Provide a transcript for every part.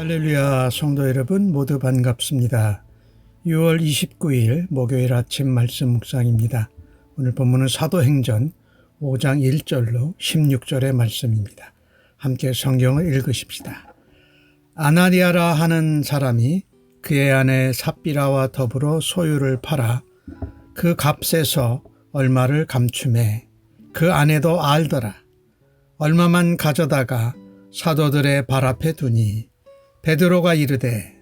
할렐루야 성도 여러분 모두 반갑습니다. 6월 29일 목요일 아침 말씀 묵상입니다. 오늘 본문은 사도행전 5장 1절로 16절의 말씀입니다. 함께 성경을 읽으십시다. 아나리아라 하는 사람이 그의 아내 삽비라와 더불어 소유를 팔아 그 값에서 얼마를 감춤해 그 아내도 알더라. 얼마만 가져다가 사도들의 발 앞에 두니 베드로가 이르되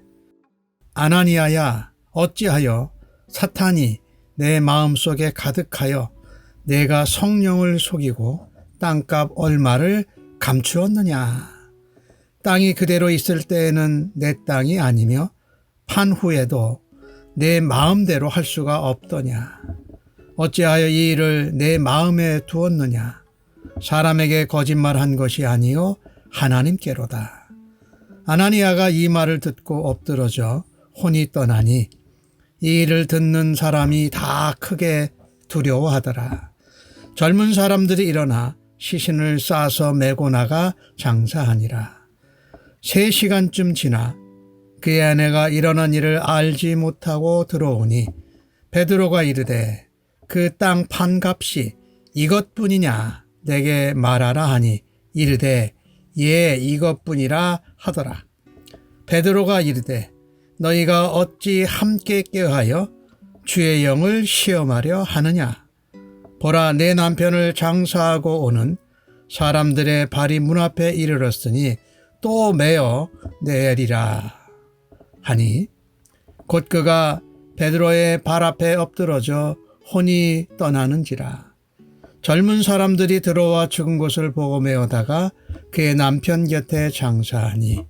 아나니아야 어찌하여 사탄이 내 마음속에 가득하여 내가 성령을 속이고 땅값 얼마를 감추었느냐? 땅이 그대로 있을 때에는 내 땅이 아니며 판 후에도 내 마음대로 할 수가 없더냐? 어찌하여 이 일을 내 마음에 두었느냐? 사람에게 거짓말한 것이 아니요 하나님께로다 아나니아가 이 말을 듣고 엎드러져 혼이 떠나니 이 일을 듣는 사람이 다 크게 두려워하더라. 젊은 사람들이 일어나 시신을 싸서 메고 나가 장사하니라. 세 시간쯤 지나 그의 아내가 일어난 일을 알지 못하고 들어오니 베드로가 이르되 그 땅 판값이 이것뿐이냐 내게 말하라 하니 이르되 예 이것뿐이라 하더라. 베드로가 이르되 너희가 어찌 함께 껴하여 주의 영을 시험하려 하느냐? 보라 내 남편을 장사하고 오는 사람들의 발이 문 앞에 이르렀으니 또 매어 내리라 하니 곧 그가 베드로의 발 앞에 엎드러져 혼이 떠나는지라 젊은 사람들이 들어와 죽은 것을 보고 메어다가 그의 남편 곁에 장사하니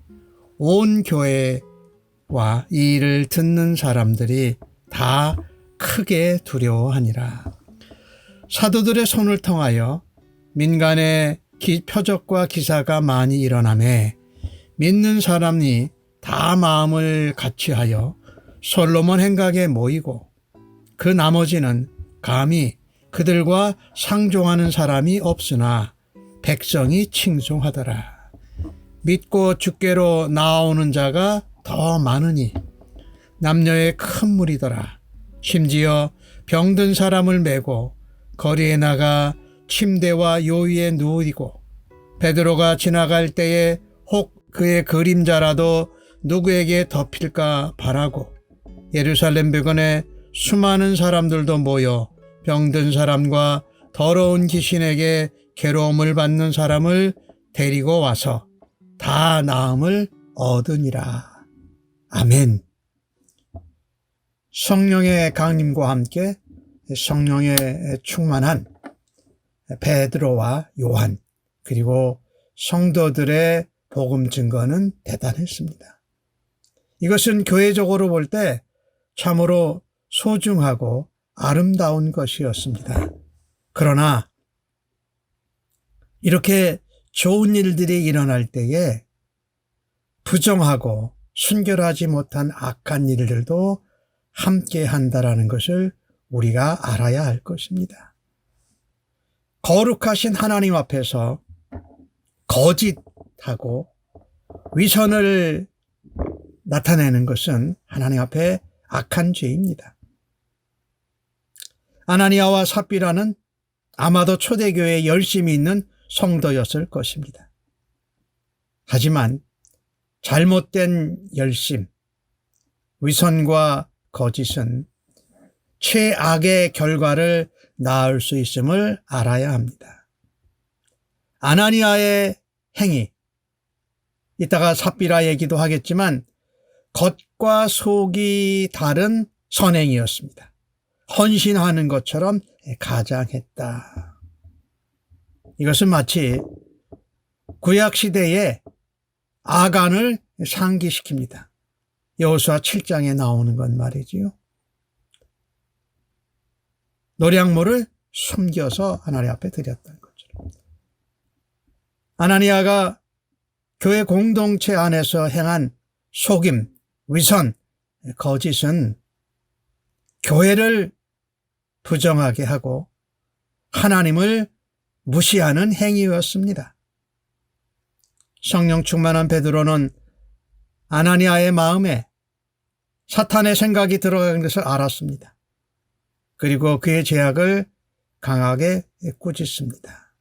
온 교회와 이 일을 듣는 사람들이 다 크게 두려워하니라. 사도들의 손을 통하여 민간의 기, 표적과 기사가 많이 일어나매 믿는 사람이 다 마음을 같이하여 솔로몬 행각에 모이고 그 나머지는 감히 그들과 상종하는 사람이 없으나 백성이 칭송하더라. 믿고 주께로 나오는 자가 더 많으니 남녀의 큰 무리더라. 심지어 병든 사람을 메고 거리에 나가 침대와 요위에 누우고 베드로가 지나갈 때에 혹 그의 그림자라도 누구에게 덮일까 바라고 예루살렘 벽원에 수많은 사람들도 모여 병든 사람과 더러운 귀신에게 괴로움을 받는 사람을 데리고 와서 다 나음을 얻으니라. 아멘. 성령의 강림과 함께 성령의 충만한 베드로와 요한 그리고 성도들의 복음 증거는 대단했습니다. 이것은 교회적으로 볼 때 참으로 소중하고 아름다운 것이었습니다. 그러나 이렇게 좋은 일들이 일어날 때에 부정하고 순결하지 못한 악한 일들도 함께 한다라는 것을 우리가 알아야 할 것입니다. 거룩하신 하나님 앞에서 거짓하고 위선을 나타내는 것은 하나님 앞에 악한 죄입니다. 아나니아와 삽비라는 아마도 초대교회에 열심히 있는 성도였을 것입니다. 하지만 잘못된 열심, 위선과 거짓은 최악의 결과를 낳을 수 있음을 알아야 합니다. 아나니아의 행위, 이따가 삽비라 얘기도 하겠지만 겉과 속이 다른 선행이었습니다. 헌신하는 것처럼 가장했다. 이것은 마치 구약 시대에 아간을 상기시킵니다. 여호수아 7장에 나오는 건 말이지요. 노량모를 숨겨서 하나님 앞에 드렸다는 거죠. 아나니아가 교회 공동체 안에서 행한 속임, 위선, 거짓은 교회를 부정하게 하고 하나님을 무시하는 행위였습니다. 성령 충만한 베드로는 아나니아의 마음에 사탄의 생각이 들어간 것을 알았습니다. 그리고 그의 제약을 강하게 꾸짖습니다.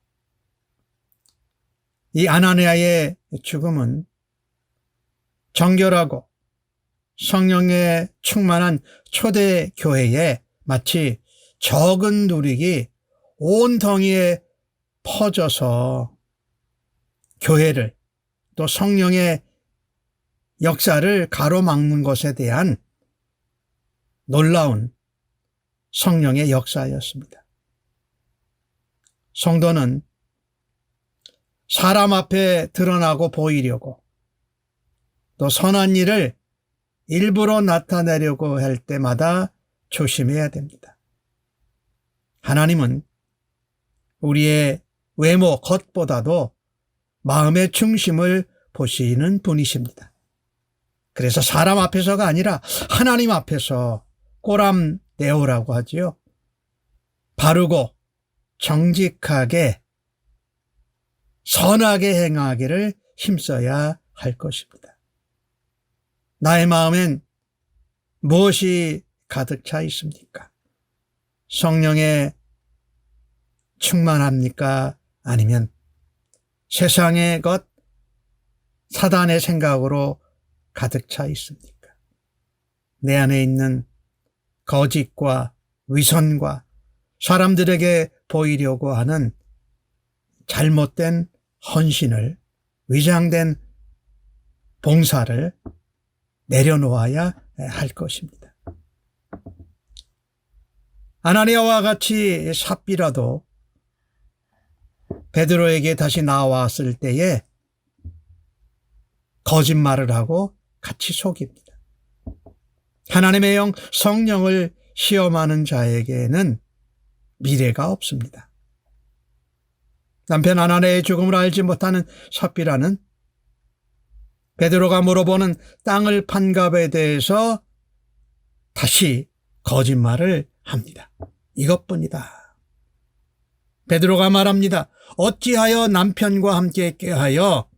이 아나니아의 죽음은 정결하고 성령에 충만한 초대 교회에 마치 적은 누릭이 온 덩이에 퍼져서 교회를 또 성령의 역사를 가로막는 것에 대한 놀라운 성령의 역사였습니다. 성도는 사람 앞에 드러나고 보이려고 또 선한 일을 일부러 나타내려고 할 때마다 조심해야 됩니다. 하나님은 우리의 외모, 겉보다도 마음의 중심을 보시는 분이십니다. 그래서 사람 앞에서가 아니라 하나님 앞에서 꼬람 내오라고 하지요. 바르고 정직하게 선하게 행하기를 힘써야 할 것입니다. 나의 마음엔 무엇이 가득 차 있습니까? 성령의 충만합니까? 아니면 세상의 것, 사단의 생각으로 가득 차 있습니까? 내 안에 있는 거짓과 위선과 사람들에게 보이려고 하는 잘못된 헌신을, 위장된 봉사를 내려놓아야 할 것입니다. 아나니아와 같이 삽비라도 베드로에게 다시 나왔을 때에 거짓말을 하고 같이 속입니다. 하나님의 영 성령을 시험하는 자에게는 미래가 없습니다. 남편 아나니의 죽음을 알지 못하는 삽비라는 베드로가 물어보는 땅을 판 값에 대해서 다시 거짓말을 합니다. 이것뿐이다. 베드로가 말합니다. 어찌하여 남편과 함께 꾀하여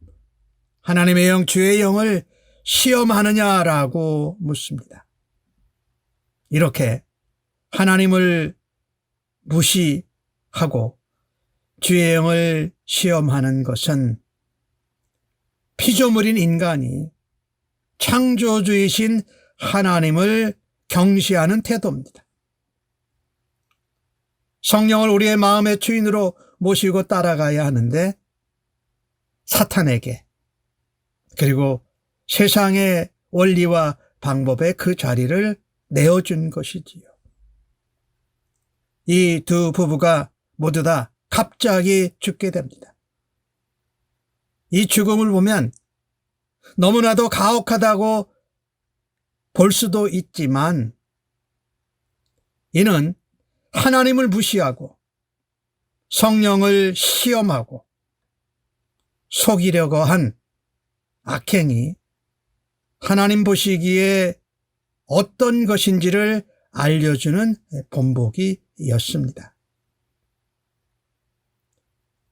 하나님의 영 주의 영을 시험하느냐라고 묻습니다. 이렇게 하나님을 무시하고 주의 영을 시험하는 것은 피조물인 인간이 창조주이신 하나님을 경시하는 태도입니다. 성령을 우리의 마음의 주인으로 모시고 따라가야 하는데 사탄에게 그리고 세상의 원리와 방법에 그 자리를 내어준 것이지요. 이 두 부부가 모두 다 갑자기 죽게 됩니다. 이 죽음을 보면 너무나도 가혹하다고 볼 수도 있지만 이는 하나님을 무시하고 성령을 시험하고 속이려고 한 악행이 하나님 보시기에 어떤 것인지를 알려주는 본보기였습니다.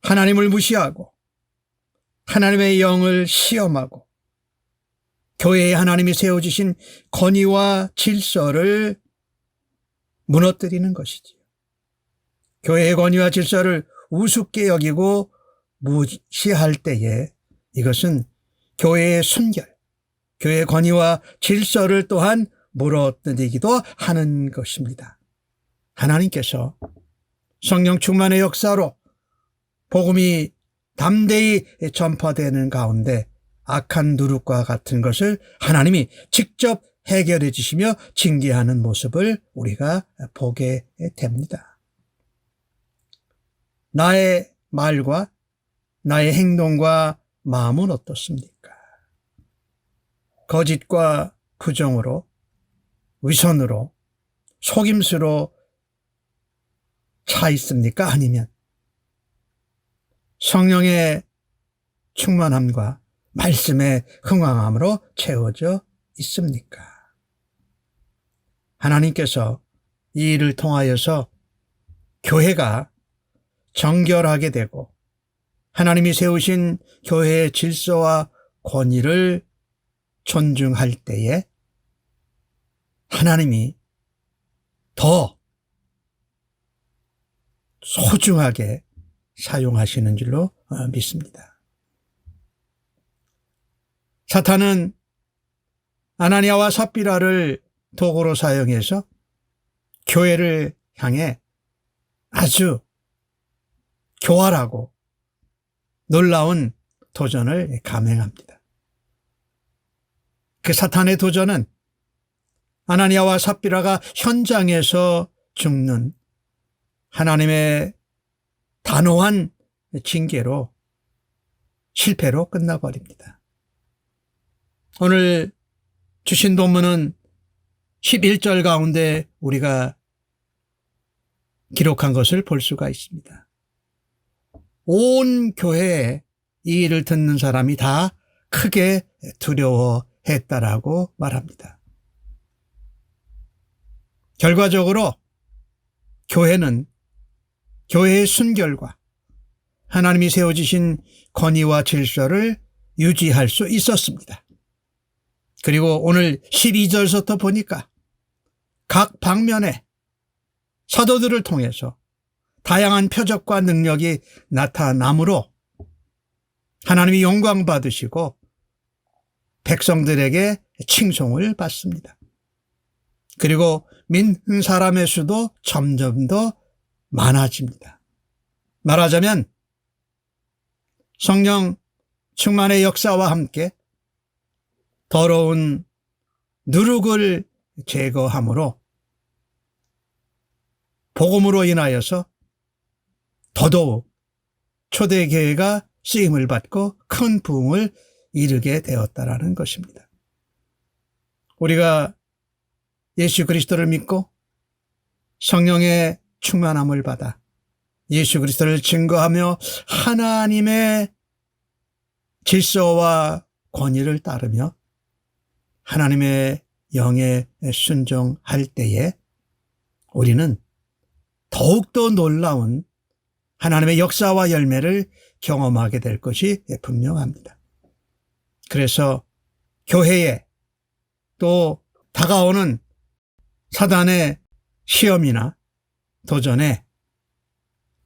하나님을 무시하고 하나님의 영을 시험하고 교회에 하나님이 세워주신 권위와 질서를 무너뜨리는 것이지요. 교회의 권위와 질서를 우습게 여기고 무시할 때에 이것은 교회의 순결, 교회의 권위와 질서를 또한 물어뜯기도 하는 것입니다. 하나님께서 성령 충만의 역사로 복음이 담대히 전파되는 가운데 악한 누룩과 같은 것을 하나님이 직접 해결해 주시며 징계하는 모습을 우리가 보게 됩니다. 나의 말과 나의 행동과 마음은 어떻습니까? 거짓과 부정으로, 위선으로, 속임수로 차 있습니까? 아니면 성령의 충만함과 말씀의 흥왕함으로 채워져 있습니까? 하나님께서 이 일을 통하여서 교회가 정결하게 되고 하나님이 세우신 교회의 질서와 권위를 존중할 때에 하나님이 더 소중하게 사용하시는 줄로 어, 믿습니다. 사탄은 아나니아와 삽비라를 도구로 사용해서 교회를 향해 아주 교활하고 놀라운 도전을 감행합니다. 그 사탄의 도전은 아나니아와 삽비라가 현장에서 죽는 하나님의 단호한 징계로 실패로 끝나버립니다. 오늘 주신 본문은 11절 가운데 우리가 기록한 것을 볼 수가 있습니다. 온 교회에 이 일을 듣는 사람이 다 크게 두려워했다라고 말합니다. 결과적으로 교회는 교회의 순결과 하나님이 세워주신 권위와 질서를 유지할 수 있었습니다. 그리고 오늘 12절부터 보니까 각 방면에 사도들을 통해서 다양한 표적과 능력이 나타나므로 하나님이 영광 받으시고 백성들에게 칭송을 받습니다. 그리고 믿는 사람의 수도 점점 더 많아집니다. 말하자면 성령 충만의 역사와 함께 더러운 누룩을 제거함으로 복음으로 인하여서 더더욱 초대교회가 쓰임을 받고 큰 부흥을 이루게 되었다라는 것입니다. 우리가 예수 그리스도를 믿고 성령의 충만함을 받아 예수 그리스도를 증거하며 하나님의 질서와 권위를 따르며 하나님의 영에 순종할 때에 우리는 더욱더 놀라운 하나님의 역사와 열매를 경험하게 될 것이 분명합니다. 그래서 교회에 또 다가오는 사단의 시험이나 도전에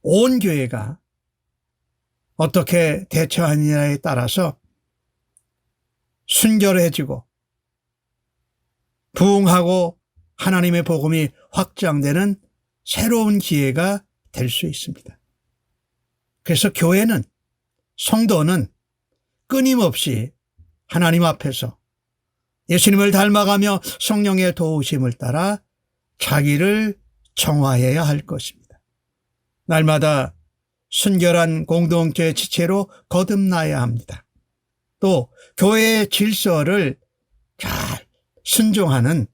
온 교회가 어떻게 대처하느냐에 따라서 순결해지고 부흥하고 하나님의 복음이 확장되는 새로운 기회가 될 수 있습니다. 그래서 교회는 성도는 끊임없이 하나님 앞에서 예수님을 닮아가며 성령의 도우심을 따라 자기를 정화해야 할 것입니다. 날마다 순결한 공동체 지체로 거듭나야 합니다. 또 교회의 질서를 잘 순종하는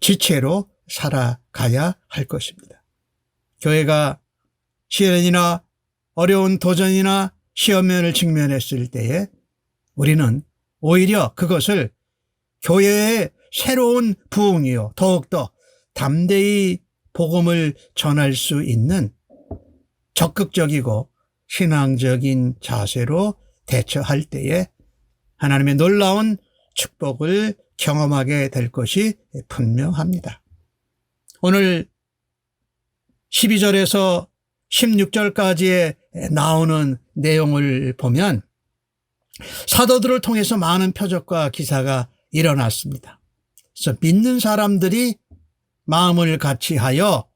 지체로 살아가야 할 것입니다. 교회가 시련이나 어려운 도전이나 시험면을 직면했을 때에 우리는 오히려 그것을 교회의 새로운 부흥이요. 더욱더 담대히 복음을 전할 수 있는 적극적이고 신앙적인 자세로 대처할 때에 하나님의 놀라운 축복을 경험하게 될 것이 분명합니다. 오늘 12절에서 16절까지에 나오는 내용을 보면 사도들을 통해서 많은 표적과 기사가 일어났습니다. 그래서 믿는 사람들이 마음을 같이 하여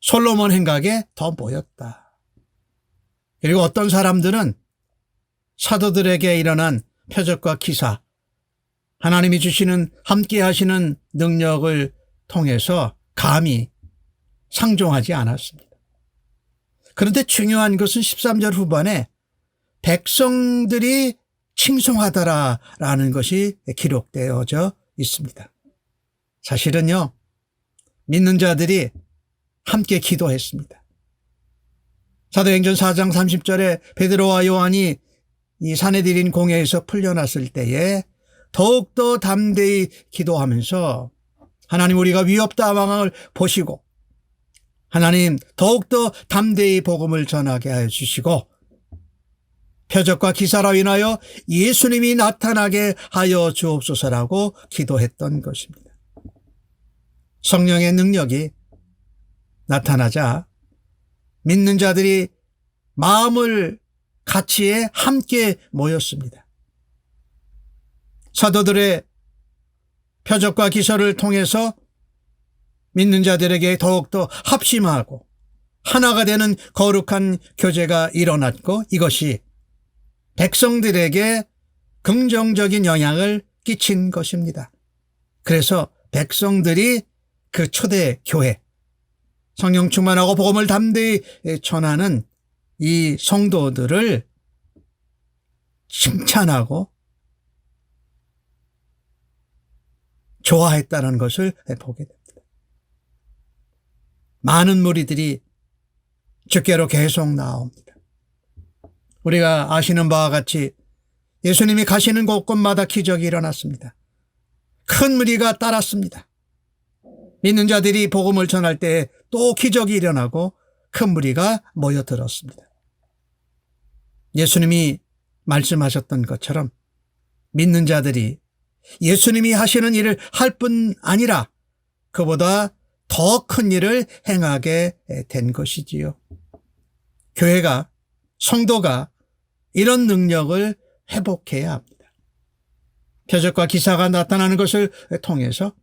솔로몬 행각에 더 모였다. 그리고 어떤 사람들은 사도들에게 일어난 표적과 기사, 하나님이 주시는 함께 하시는 능력을 통해서 감히 상종하지 않았습니다. 그런데 중요한 것은 13절 후반에 백성들이 칭송하더라라는 것이 기록되어져 있습니다. 사실은요, 믿는 자들이 함께 기도했습니다. 사도행전 4장 30절에 베드로와 요한이 이 사내들인 공회에서 풀려났을 때에 더욱더 담대히 기도하면서 하나님 우리가 위협다망을 보시고 하나님 더욱더 담대히 복음을 전하게 하여 주시고 표적과 기사로 인하여 예수님이 나타나게 하여 주옵소서라고 기도했던 것입니다. 성령의 능력이 나타나자 믿는 자들이 마음을 같이에 함께 모였습니다. 사도들의 표적과 기사를 통해서 믿는 자들에게 더욱더 합심하고 하나가 되는 거룩한 교제가 일어났고 이것이 백성들에게 긍정적인 영향을 끼친 것입니다. 그래서 백성들이 그 초대 교회, 성령 충만하고 복음을 담대히 전하는 이 성도들을 칭찬하고 좋아했다는 것을 보게 됩니다. 많은 무리들이 주께로 계속 나옵니다. 우리가 아시는 바와 같이 예수님이 가시는 곳곳마다 기적이 일어났습니다. 큰 무리가 따랐습니다. 믿는 자들이 복음을 전할 때 또 기적이 일어나고 큰 무리가 모여들었습니다. 예수님이 말씀하셨던 것처럼 믿는 자들이 예수님이 하시는 일을 할 뿐 아니라 그보다 더 큰 일을 행하게 된 것이지요. 교회가, 성도가 이런 능력을 회복해야 합니다. 표적과 기사가 나타나는 것을 통해서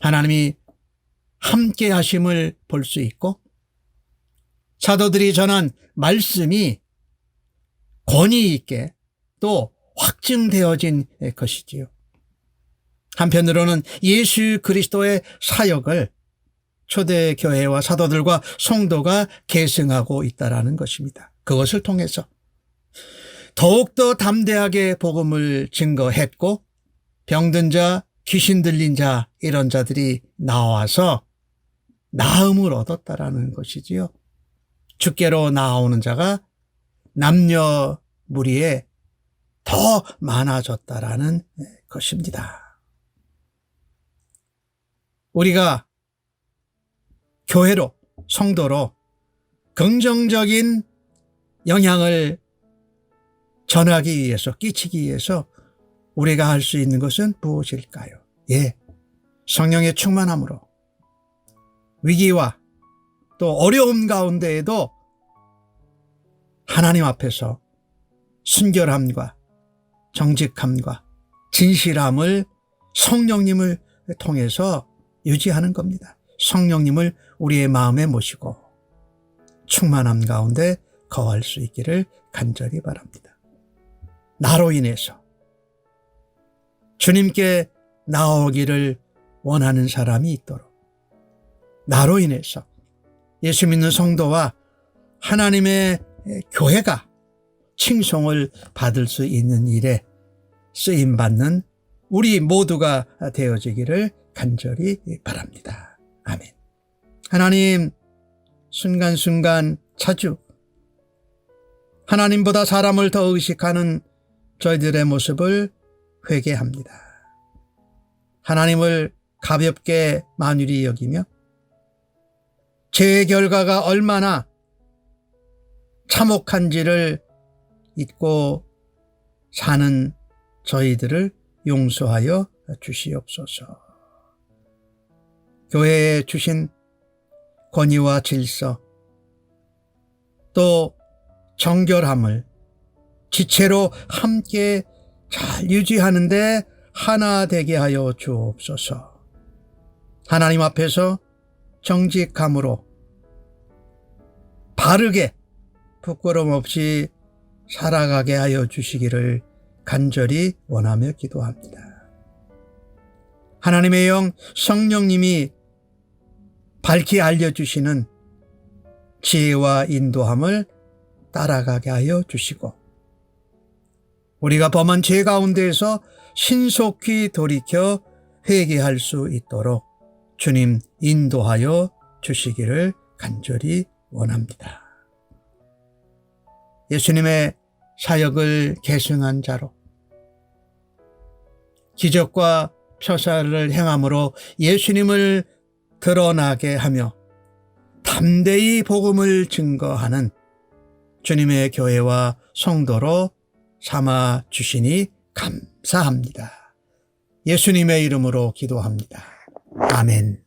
하나님이 함께 하심을 볼 수 있고 사도들이 전한 말씀이 권위 있게 또 확증되어진 것이지요. 한편으로는 예수 그리스도의 사역을 초대 교회와 사도들과 성도가 계승하고 있다라는 것입니다. 그것을 통해서 더욱더 담대하게 복음을 증거했고 병든 자, 귀신 들린 자 이런 자들이 나와서 나음을 얻었다라는 것이지요. 주께로 나오는 자가 남녀 무리에 더 많아졌다라는 것입니다. 우리가 교회로 성도로 긍정적인 영향을 전하기 위해서 끼치기 위해서 우리가 할 수 있는 것은 무엇일까요? 예. 성령의 충만함으로 위기와 또 어려움 가운데에도 하나님 앞에서 순결함과 정직함과 진실함을 성령님을 통해서 유지하는 겁니다. 성령님을 우리의 마음에 모시고 충만함 가운데 거할 수 있기를 간절히 바랍니다. 나로 인해서 주님께 나오기를 원하는 사람이 있도록 나로 인해서 예수 믿는 성도와 하나님의 교회가 칭송을 받을 수 있는 일에 쓰임 받는 우리 모두가 되어지기를 간절히 바랍니다. 아멘. 하나님, 순간순간 자주 하나님보다 사람을 더 의식하는 저희들의 모습을 회개합니다. 하나님을 가볍게 만유리 여기며 죄의 결과가 얼마나 참혹한지를 잊고 사는 저희들을 용서하여 주시옵소서. 교회에 주신 권위와 질서, 또 정결함을 지체로 함께 잘 유지하는데 하나 되게 하여 주옵소서. 하나님 앞에서 정직함으로 바르게 부끄럼 없이 살아가게 하여 주시기를 간절히 원하며 기도합니다. 하나님의 영 성령님이 밝히 알려주시는 지혜와 인도함을 따라가게 하여 주시고 우리가 범한 죄 가운데에서 신속히 돌이켜 회개할 수 있도록 주님 인도하여 주시기를 간절히 원합니다. 예수님의 사역을 계승한 자로 기적과 표사를 행함으로 예수님을 드러나게 하며 담대히 복음을 증거하는 주님의 교회와 성도로 삼아 주시니 감사합니다. 예수님의 이름으로 기도합니다. 아멘.